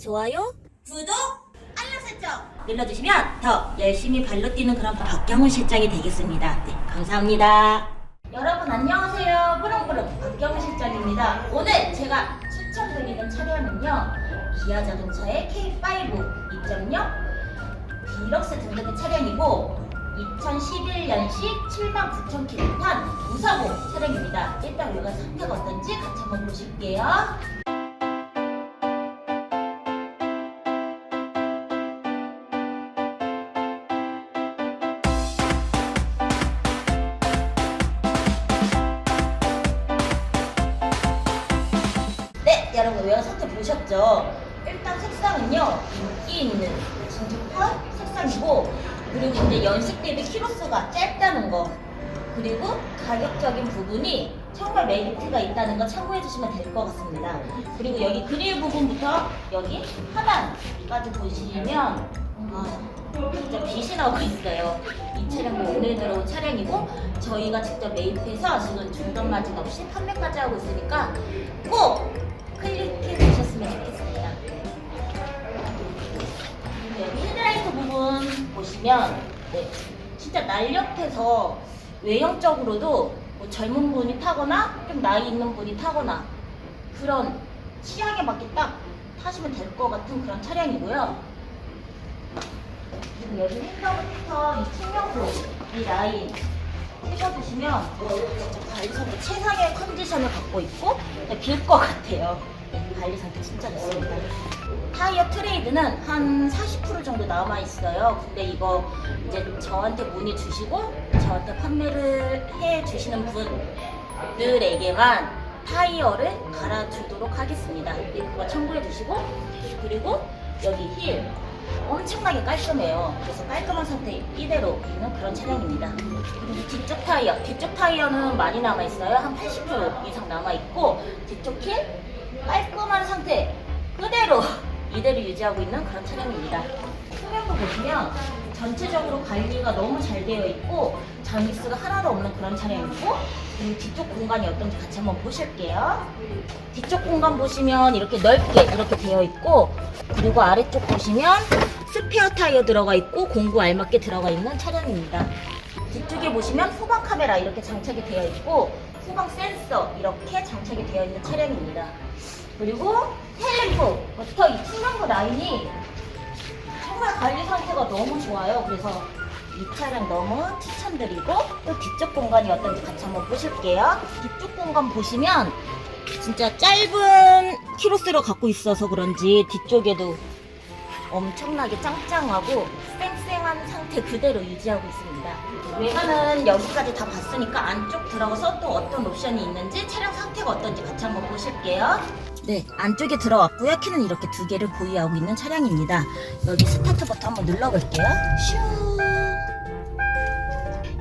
좋아요, 구독, 알람 설정 눌러주시면 더 열심히 발로 뛰는 그런 박경훈 실장이 되겠습니다. 네, 감사합니다. 여러분 안녕하세요. 뿌릉뿌릉 박경훈 실장입니다. 오늘 제가 추천드리는 차량은요. 기아 자동차의 K5 2.0 디럭스 등급의 차량이고 2011년식 79,000km 탄 무사고 차량입니다. 일단 우리가 상태가 어떤지 같이 한번 보실게요. 네, 여러분 외관 상태 보셨죠? 일단 색상은요 인기 있는 진주펄 색상이고 그리고 이제 연식 대비 키로수가 짧다는 거 그리고 가격적인 부분이 정말 메리트가 있다는 거 참고해 주시면 될 것 같습니다. 그리고 여기 그릴 부분부터 여기 하단까지 보시면 아, 진짜 빛이 나오고 있어요. 이 차량도 오늘 들어온 차량이고 저희가 직접 매입해서 지금 중간 마진 없이 판매까지 하고 있으니까 꼭 보시면 네, 진짜 날렵해서 외형적으로도 뭐 젊은 분이 타거나 좀 나이 있는 분이 타거나 그런 취향에 맞게 딱 타시면 될 것 같은 그런 차량이고요. 그리고 여기 핸드부터 이 측면부 이 라인 찍어주시면 관리 상태 최상의 컨디션을 갖고 있고 빌 것 같아요. 네, 관리 상태 진짜 좋습니다. 타이어 트레이드는 한 40% 정도 남아 있어요. 근데 이거 이제 저한테 문의 주시고 저한테 판매를 해 주시는 분들에게만 타이어를 갈아주도록 하겠습니다. 네, 그거 참고해 주시고 그리고 여기 힐 엄청나게 깔끔해요. 그래서 깔끔한 상태 이대로 있는 그런 차량입니다. 그리고 뒤쪽 타이어, 뒤쪽 타이어는 많이 남아 있어요. 한 80% 이상 남아 있고 뒤쪽 힐 깔끔한 상태 그대로 이대로 유지하고 있는 그런 차량입니다. 후면부 보시면 전체적으로 관리가 너무 잘 되어 있고 장기수가 하나도 없는 그런 차량이고 그리고 뒤쪽 공간이 어떤지 같이 한번 보실게요. 뒤쪽 공간 보시면 이렇게 넓게 이렇게 되어 있고 그리고 아래쪽 보시면 스페어 타이어 들어가 있고 공구 알맞게 들어가 있는 차량입니다. 뒤쪽에 보시면 후방 카메라 이렇게 장착이 되어 있고 후방 센서 이렇게 장착이 되어 있는 차량입니다. 그리고 텔레프부터 이 측면부 라인이 정말 관리 상태가 너무 좋아요. 그래서 이 차량 너무 추천드리고 또 뒤쪽 공간이 어떤지 같이 한번 보실게요. 뒤쪽 공간 보시면 진짜 짧은 키로수를 갖고 있어서 그런지 뒤쪽에도 엄청나게 짱짱하고 쌩쌩한 상태 그대로 유지하고 있습니다. 외관은 여기까지 다 봤으니까 안쪽 들어가서 또 어떤 옵션이 있는지 차량 상태가 어떤지 같이 한번 보실게요. 네, 안쪽에 들어왔고요. 키는 이렇게 두 개를 보유하고 있는 차량입니다. 여기 스타트 버튼 한번 눌러볼게요. 슈.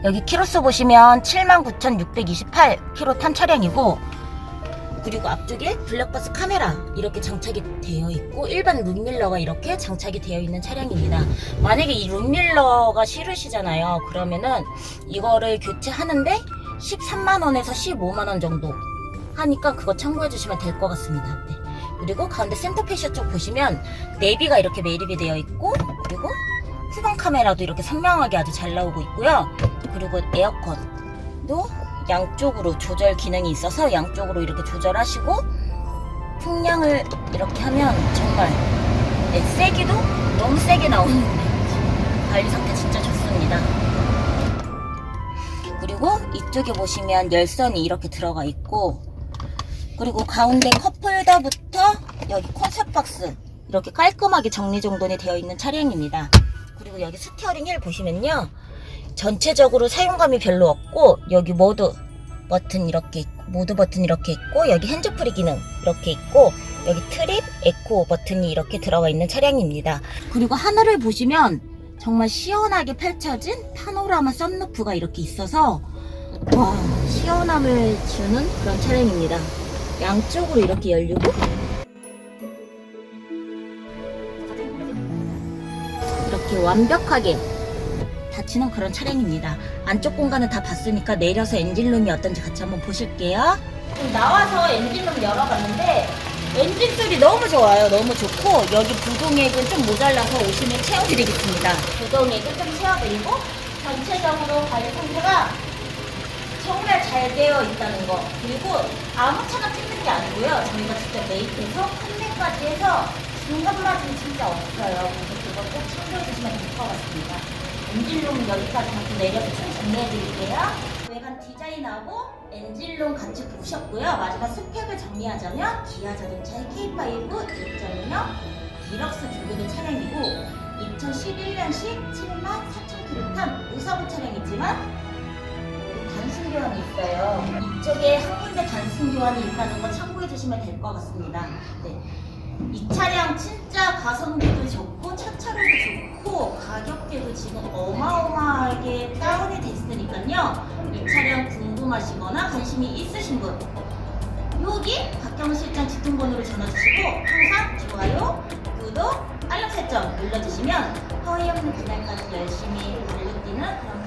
여기 키로수 보시면 79,628km 탄 차량이고 그리고 앞쪽에 블랙박스 카메라 이렇게 장착이 되어 있고 일반 룸밀러가 이렇게 장착이 되어 있는 차량입니다. 만약에 이 룸밀러가 싫으시잖아요. 그러면은 이거를 교체하는데 13만 원에서 15만 원 정도 하니까 그거 참고해 주시면 될 것 같습니다. 네. 그리고 가운데 센터페시아 쪽 보시면 내비가 이렇게 매립이 되어 있고 그리고 후방 카메라도 이렇게 선명하게 아주 잘 나오고 있고요. 그리고 에어컨도 양쪽으로 조절 기능이 있어서 양쪽으로 이렇게 조절하시고 풍량을 이렇게 하면 정말 네, 세기도 너무 세게 나오는데 관리 상태 진짜 좋습니다. 그리고 이쪽에 보시면 열선이 이렇게 들어가 있고 그리고 가운데 컵홀더부터 여기 콘셉트 박스 이렇게 깔끔하게 정리정돈이 되어 있는 차량입니다. 그리고 여기 스티어링 휠 보시면요. 전체적으로 사용감이 별로 없고 여기 모드 버튼 이렇게 있고 모드 버튼 이렇게 있고 여기 핸즈프리 기능 이렇게 있고 여기 트립 에코 버튼이 이렇게 들어가 있는 차량입니다. 그리고 하늘을 보시면 정말 시원하게 펼쳐진 파노라마 썬루프가 이렇게 있어서 와 시원함을 주는 그런 차량입니다. 양쪽으로 이렇게 열리고 이렇게 완벽하게 닫히는 그런 차량입니다. 안쪽 공간은 다 봤으니까 내려서 엔진룸이 어떤지 같이 한번 보실게요. 나와서 엔진룸 열어봤는데 엔진 소리 너무 좋아요. 너무 좋고 여기 부동액은 좀 모자라서 오시면 채워드리겠습니다. 부동액은 좀 채워드리고 전체적으로 가죽 상태가 정말 잘 되어 있다는 거 그리고 아무 차나 찍는 게 아니고요. 저희가 직접 메이크해서 판매까지 해서 중간 마진 진짜 없어요. 그래서 그거 꼭 참고해 주시면 될 것 같습니다. 엔진룸 여기까지 갖고 내려서 총 정리해 드릴게요. 외관 디자인하고 엔진룸 같이 보셨고요. 마지막 스펙을 정리하자면 기아 자동차의 K5 1.0 디럭스 등급의 차량이고 2011년식 7만 4천 킬로 탄 무사고 차량이지만 이쪽에 한 군데 단순 교환이 있다는 거 참고해 주시면 될 것 같습니다. 네. 이 차량 진짜 가성비도 좋고 차차력도 좋고 가격대도 지금 어마어마하게 다운이 됐으니까요. 이 차량 궁금하시거나 관심이 있으신 분 여기 박경훈 실장 직통번호로 전화 주시고 항상 좋아요, 구독, 알람 설정 눌러주시면 허위 없는 그날까지 열심히 달려뛰는 그런